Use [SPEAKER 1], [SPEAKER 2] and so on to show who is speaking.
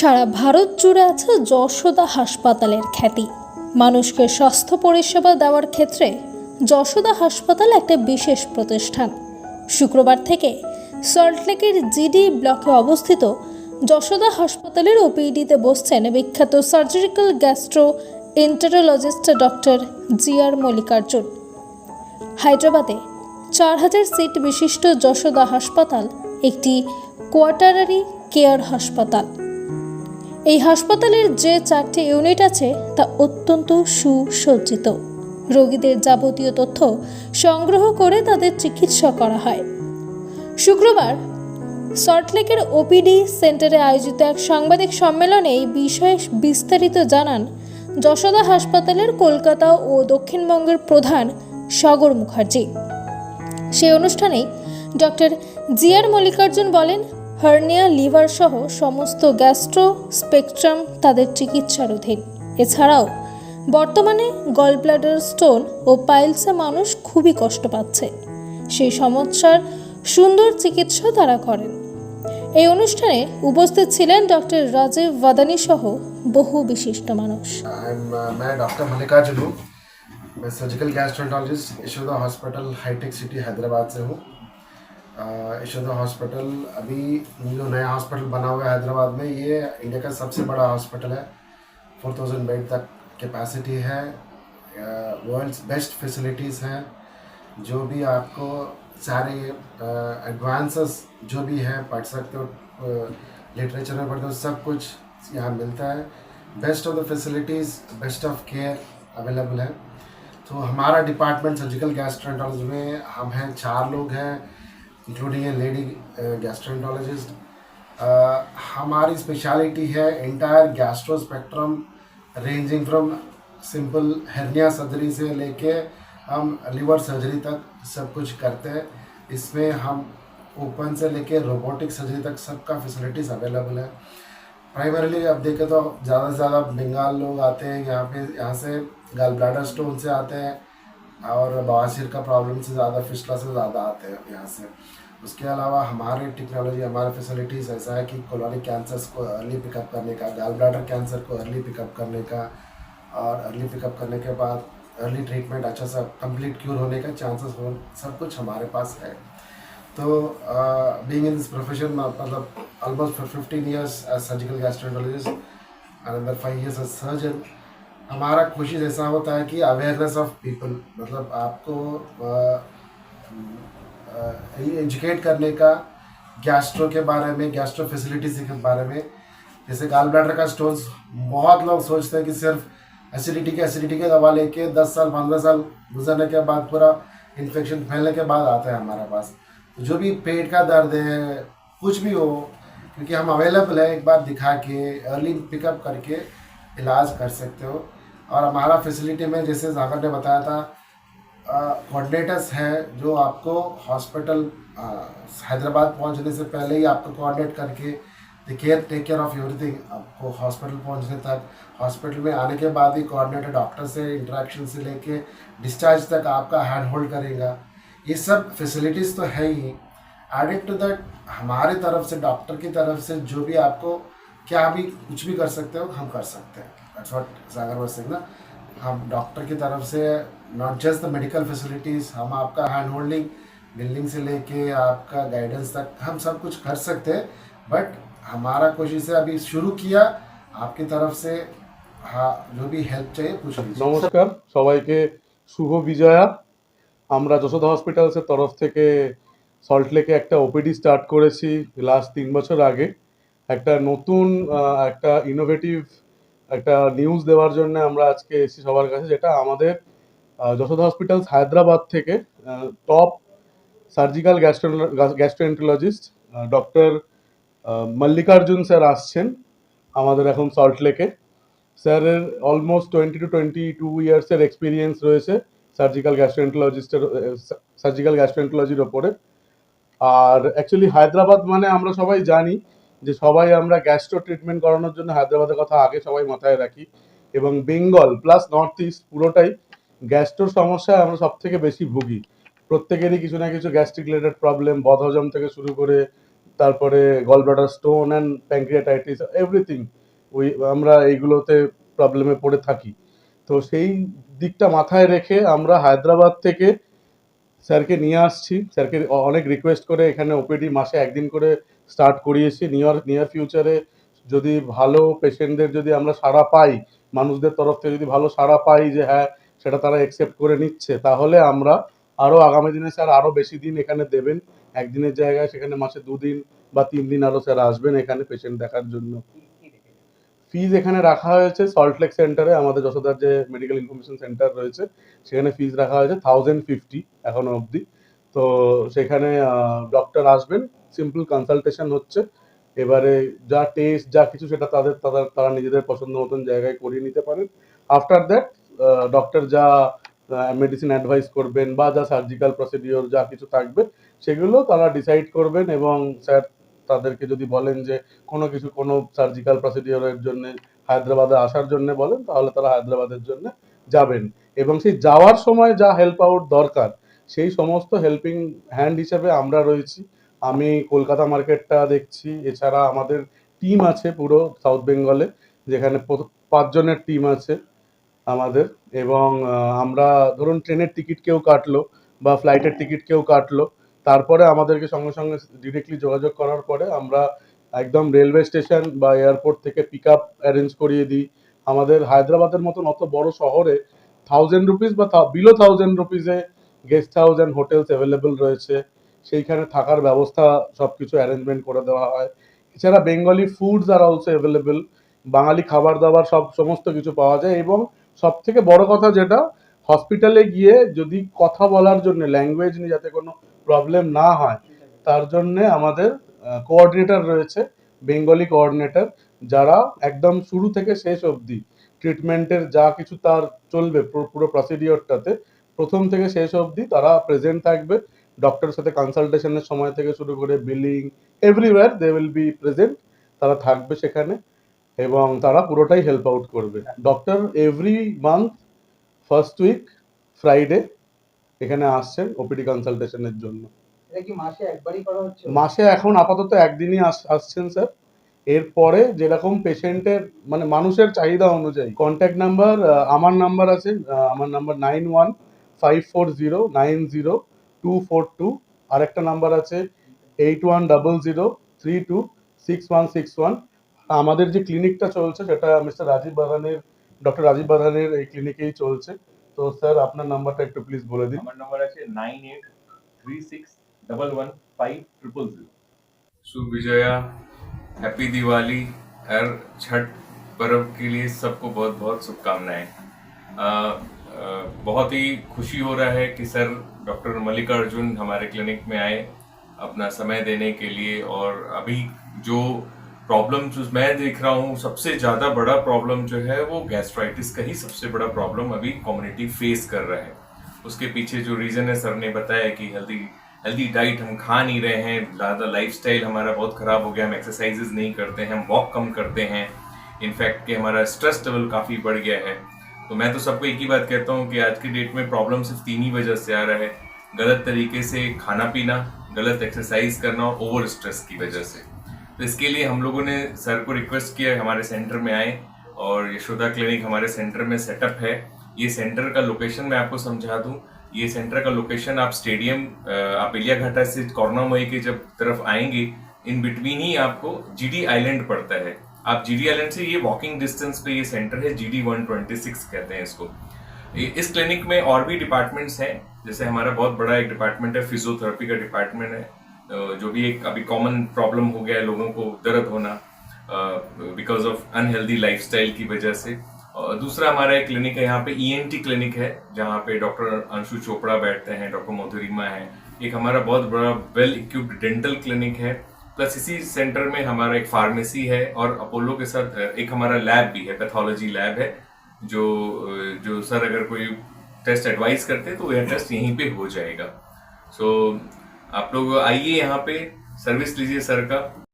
[SPEAKER 1] সারা ভারত জুড়ে আছে যশোদা হাসপাতালের খ্যাতি মানুষকে স্বাস্থ্য পরিষেবা দেওয়ার ক্ষেত্রে যশোদা হাসপাতাল একটা বিশেষ প্রতিষ্ঠান শুক্রবার থেকে সল্টলেকের জিডি ব্লকে অবস্থিত যশোদা হাসপাতালের ওপিডিতে বসছেন বিখ্যাত surgical gastroenterologist doctor G R Mallikarjun হায়দ্রাবাদে চার হাজার সিট বিশিষ্ট যশোদা হাসপাতাল একটি কোয়াটারারি কেয়ার হাসপাতাল এই হাসপাতালের যে চারটি ইউনিট আছে তা অত্যন্ত সুসজ্জিত রোগীদের যাবতীয় তথ্য সংগ্রহ করে তাদের চিকিৎসা করা হয় শুক্রবার সল্টলেকের ওপিডি সেন্টারে আয়োজিত এক সাংবাদিক সম্মেলনে এই বিষয়ে বিস্তারিত জানান যশোদা হাসপাতালের কলকাতা ও দক্ষিণবঙ্গের প্রধান সাগর মুখার্জি সেই অনুষ্ঠানে ডক্টর জিয়ার মল্লিকার্জুন বলেন হার্নিয়া লিভার সহ সমস্ত গ্যাস্ট্রো স্পেকট্রাম তাদের চিকিৎসার অধীন এছাড়াও বর্তমানে গল ব্লাডার স্টোন ও পাইলসে মানুষ খুবই কষ্ট পাচ্ছে সেই সমস্যার সুন্দর চিকিৎসা তারা করেন এই অনুষ্ঠানে উপস্থিত ছিলেন ডক্টর রাজীব ভাদানি সহ বহু বিশিষ্ট মানুষ
[SPEAKER 2] यशोदा हॉस्पिटल अभी जो नया हॉस्पिटल बना हुआ है हैदराबाद में ये इंडिया का सबसे बड़ा हॉस्पिटल है फोर थाउजेंड बेड तक कैपेसिटी है वर्ल्ड्स बेस्ट फैसिलिटीज़ हैं जो भी आपको सारे एडवांसेस जो भी हैं पढ़ सकते हो लिटरेचर में पढ़ते हो सब कुछ यहाँ मिलता है best of the facilities best of care available है तो हमारा डिपार्टमेंट सर्जिकल गैस्ट्रेंटोलॉजी में हम हैं चार लोग हैं इंक्लूडिंग ए लेडी गैस्ट्रेंटोलॉजिस्ट हमारी स्पेशलिटी है entire gastro spectrum ranging from simple hernia surgery से लेके हम लिवर सर्जरी तक सब कुछ करते हैं इसमें हम ओपन से लेके रोबोटिक सर्जरी तक सबका फैसिलिटीज़ अवेलेबल है प्राइमरली आप देखें तो ज़्यादा से ज़्यादा बंगाल लोग आते हैं यहाँ पे यहाँ से गल ब्लाडर स्टोन से आते हैं और बवासीर का प्रॉब्लम से ज़्यादा फिसला से ज़्यादा आते हैं यहाँ से उसके अलावा हमारी टेक्नोलॉजी हमारे फैसिलिटीज़ ऐसा है कि कोलोनिक कैंसर्स को अर्ली पिकअप करने का गाल ब्लाडर कैंसर को अर्ली पिकअप करने का और अर्ली पिकअप करने के बाद अर्ली ट्रीटमेंट अच्छा सा कंप्लीट क्योर होने का चांसेस हो सब कुछ हमारे पास है तो बीइंग इन दिस प्रोफेशन मतलब almost for fifteen years as surgical and अंदर फाइव ईयर्स एज सर्जन हमारा कोशिश ऐसा होता है कि अवेयरनेस ऑफ पीपल मतलब आपको uh, एजुकेट करने का गैस्ट्रो के बारे में गैस्ट्रो फैसिलिटीज के बारे में जैसे गाल ब्लैडर का स्टोन्स बहुत लोग सोचते हैं कि सिर्फ एसिडिटी के एसिडिटी के दवा लेके दस साल पंद्रह साल गुजरने के बाद पूरा इन्फेक्शन फैलने के बाद आता है हमारे पास तो जो भी पेट का दर्द है कुछ भी हो क्योंकि हम अवेलेबल है एक बार दिखा के अर्ली पिकअप करके इलाज कर सकते हो और हमारा फैसिलिटी में जैसे जाकर ने बताया था कोऑर्डिनेटर्स हैं जो आपको हॉस्पिटल हैदराबाद पहुंचने से पहले ही आपको कोऑर्डिनेट करके the care take care of everything आपको हॉस्पिटल पहुंचने तक हॉस्पिटल में आने के बाद ही कोऑर्डिनेटर डॉक्टर से इंटरेक्शन से लेके डिस्चार्ज तक आपका हैंड होल्ड करेगा ये सब फैसिलिटीज़ तो है ही एडिक टू दैट हमारे तरफ से डॉक्टर की तरफ से जो भी आपको क्या भी कुछ भी कर सकते हो हम कर सकते हैं सागर सिंह ना हम डॉक्टर की तरफ से ননচেস্ট মেডিকেল ফ্যাসিলিটিজ আমরা आपका हैंड होल्डिंग बिल्डिंग से लेके आपका गाइडेंस तक हम सब कुछ कर सकते बट हमारा कोशिश है अभी शुरू किया आपकी तरफ से हां जो भी हेल्प चाहिए पूछ लीजिए
[SPEAKER 3] नमस्कार সবাইকে শুভ বিজয়া আমরা জসদ হসপিটাল এর তরফ থেকে সল্ট লেকে একটা ওপিডি স্টার্ট করেছি लास्ट 3 বছর আগে একটা নতুন একটা ইনোভেটিভ একটা নিউজ দেওয়ার জন্য আমরা আজকে এস সবার কাছে যেটা আমাদের যশোদা হসপিটাল হায়দ্রাবাদ থেকে top surgical gastroenterologist doctor Mallikarjun sir আসছেন আমাদের এখন সল্টলেকে স্যারের almost twenty two twenty two ইয়ার্সের experience রয়েছে সার্জিক্যাল গ্যাস্ট্রোএন্ট্রোলজিস্টের সার্জিক্যাল গ্যাস্ট্রোএন্ট্রোলজির ওপরে আর অ্যাকচুয়ালি হায়দ্রাবাদ মানে আমরা সবাই জানি যে সবাই আমরা গ্যাস্ট্রো ট্রিটমেন্ট করানোর জন্য হায়দ্রাবাদের কথা আগে সবাই মাথায় রাখি এবং বেঙ্গল প্লাস নর্থ ইস্ট পুরোটাই গ্যাস্ট্রোর সমস্যায় আমরা সব থেকে বেশি ভুগি প্রত্যেকেরই কিছু না কিছু গ্যাস্ট্রিক রিলেটেড প্রবলেম বদহজম থেকে শুরু করে তারপরে gallbladder stone and pancreatitis everything ওই আমরা এইগুলোতে প্রবলেমে পড়ে থাকি তো সেই দিকটা মাথায় রেখে আমরা হায়দ্রাবাদ থেকে স্যারকে নিয়ে আসছি স্যারকে অনেক রিকোয়েস্ট করে এখানে ওপিডি মাসে একদিন করে স্টার্ট করিয়েছি নিয়ার নিয়ার ফিউচারে যদি ভালো পেশেন্টদের যদি আমরা সাড়া পাই মানুষদের তরফ থেকে যদি ভালো সাড়া পাই যে হ্যাঁ সেটা তারা অ্যাকসেপ্ট করে নিচ্ছে তাহলে আমরা আরও আগামী দিনে স্যার আরও বেশি দিন এখানে দেবেন একদিনের জায়গায় সেখানে মাসে দুদিন বা তিন দিন আরও স্যার আসবেন এখানে পেশেন্ট দেখার জন্য ফিজ এখানে রাখা হয়েছে সল্টলেক সেন্টারে আমাদের যশোদার যে মেডিকেল ইনফরমেশন সেন্টার রয়েছে সেখানে ফিজ রাখা হয়েছে থাউজেন্ড ফিফটি এখনো অবধি তো সেখানে ডক্টর আসবেন সিম্পল কনসালটেশন হচ্ছে এবারে যা টেস্ট যা কিছু সেটা তাদের তারা নিজেদের পছন্দ মতন জায়গায় করিয়ে নিতে পারেন আফটার দ্যাট ডক্টর যা মেডিসিন অ্যাডভাইস করবেন বা যা সার্জিক্যাল প্রসিডিওর যা কিছু থাকবে সেগুলো তারা ডিসাইড করবেন এবং স্যার তাদেরকে যদি বলেন যে কোনো কিছু কোনো সার্জিক্যাল প্রসিডিওরের জন্য হায়দ্রাবাদে আসার জন্য বলেন তাহলে তারা হায়দ্রাবাদের জন্য যাবেন এবং সেই যাওয়ার সময় যা হেল্প আউট দরকার সেই সমস্ত হেল্পিং হ্যান্ড হিসেবে আমরা রয়েছি আমি কলকাতা মার্কেটটা দেখছি এছাড়া আমাদের টিম আছে পুরো সাউথ বেঙ্গলে যেখানে পাঁচজনের টিম আছে আমাদের এবং আমরা ধরুন ট্রেনের টিকিট কেউ কাটলো বা ফ্লাইটের টিকিট কেউ কাটলো তারপরে আমাদেরকে সঙ্গে সঙ্গে ডিরেক্টলি যোগাযোগ করার পরে আমরা একদম রেলওয়ে স্টেশন বা এয়ারপোর্ট থেকে পিক আপ অ্যারেঞ্জ করিয়ে দিই আমাদের হায়দ্রাবাদের মতন অত বড় শহরে থাউজেন্ড রুপিস বা below thousand রুপিসে guest house and hotels available রয়েছে সেইখানে থাকার ব্যবস্থা সব কিছু অ্যারেঞ্জমেন্ট করে দেওয়া হয় এছাড়া বেঙ্গলি ফুডস আর অলসো অ্যাভেলেবেল বাঙালি খাবার দাবার সব সমস্ত কিছু পাওয়া যায় এবং সব থেকে বড় কথা যেটা হসপিটালে গিয়ে যদি কথা বলার জন্য ল্যাঙ্গুয়েজ নিয়ে যাতে কোনো প্রবলেম না হয় তার জন্যে আমাদের কোঅর্ডিনেটর রয়েছে বেঙ্গলি কোঅর্ডিনেটর যারা একদম শুরু থেকে শেষ অবধি ট্রিটমেন্টের যা কিছু তার চলবে পুরো প্রসিডিওরটাতে প্রথম থেকে শেষ অবধি তারা প্রেজেন্ট থাকবে ডক্টরের সাথে কনসালটেশনের সময় থেকে শুরু করে billing everywhere they will be present তারা থাকবে সেখানে এবং তারা পুরোটাই হেল্প আউট করবে doctor every month first week Friday এখানে আসছেন ওপিডি কনসালটেশনের জন্য
[SPEAKER 4] মাসে
[SPEAKER 3] এখন আপাতত একদিনই আসছেন স্যার এরপরে যেরকম পেশেন্টের মানে মানুষের চাহিদা অনুযায়ী কন্ট্যাক্ট নাম্বার আমার নাম্বার আছে আমার number nine one five four zero nine zero two four two আরেকটা নাম্বার আছে eight one double zero three two six one six one আমাদের যে ক্লিনিকটা চলছে সেটা মিস্টার রাজীব বাধানের ডক্টর রাজীব বাধানের এই ক্লিনিকেই চলছে তো স্যার আপনার নাম্বারটা একটু প্লিজ বলে দিন
[SPEAKER 5] আমার নাম্বার আছে nine eight three six double one five triple zero সুবিজয়া happy Diwali और छठ पर्व के लिए सबको बहुत बहुत शुभकामनाएं बहुत ही खुशी हो रहा है कि सर डॉक्टर मल्लिकार्जुन हमारे क्लिनिक में आए अपना समय देने के लिए और अभी जो प्रॉब्लम जो मैं देख रहा हूँ सबसे ज़्यादा बड़ा प्रॉब्लम जो है वो गैस्ट्राइटिस का ही सबसे बड़ा प्रॉब्लम अभी कम्युनिटी फेस कर रहा है उसके पीछे जो रीज़न है सर ने बताया कि हेल्दी हेल्दी डाइट हम खा नहीं रहे हैं ज़्यादा लाइफ हमारा बहुत ख़राब हो गया हम एक्सरसाइजेज नहीं करते हैं हम वॉक कम करते हैं इनफैक्ट कि हमारा स्ट्रेस लेवल काफ़ी बढ़ गया है तो मैं तो सबको एक ही बात कहता हूँ कि आज के डेट में प्रॉब्लम सिर्फ तीन ही वजह से आ रहा है गलत तरीके से खाना पीना गलत एक्सरसाइज करना और ओवर स्ट्रेस की वजह से तो इसके लिए हम लोगों ने सर को रिक्वेस्ट किया हमारे सेंटर में आए और यशोदा क्लिनिक हमारे सेंटर में सेटअप है ये सेंटर का लोकेशन मैं आपको समझा दूँ ये सेंटर का लोकेशन आप स्टेडियम आप एलिया घाटा से कौरनामई की जब तरफ आएंगे इन बिटवीन ही आपको जीडी आइलैंड पड़ता है आप जीडी आइलैंड से ये वॉकिंग डिस्टेंस पे ये सेंटर है जीडी 126 कहते हैं इसको इस क्लिनिक में और भी डिपार्टमेंट्स हैं जैसे हमारा बहुत बड़ा एक डिपार्टमेंट है फिजियोथेरेपी का डिपार्टमेंट है जो भी एक अभी कॉमन प्रॉब्लम हो गया है लोगों को दर्द होना बिकॉज ऑफ अनहेल्दी लाइफ की वजह से दूसरा हमारा एक क्लिनिक है यहाँ पे ई e क्लिनिक है जहाँ पे डॉक्टर अंशु चोपड़ा बैठते हैं डॉक्टर मधुरिमा है एक हमारा बहुत बड़ा वेल इक्विप्ड डेंटल क्लिनिक है प्लस इसी सेंटर में हमारा एक फार्मेसी है और अपोलो के साथ एक हमारा लैब भी है पैथोलॉजी लैब है जो जो सर अगर कोई टेस्ट एडवाइस करते हैं तो यह टेस्ट यहीं पे हो जाएगा सो so, आप लोग आइए यहाँ पे सर्विस लीजिए सर का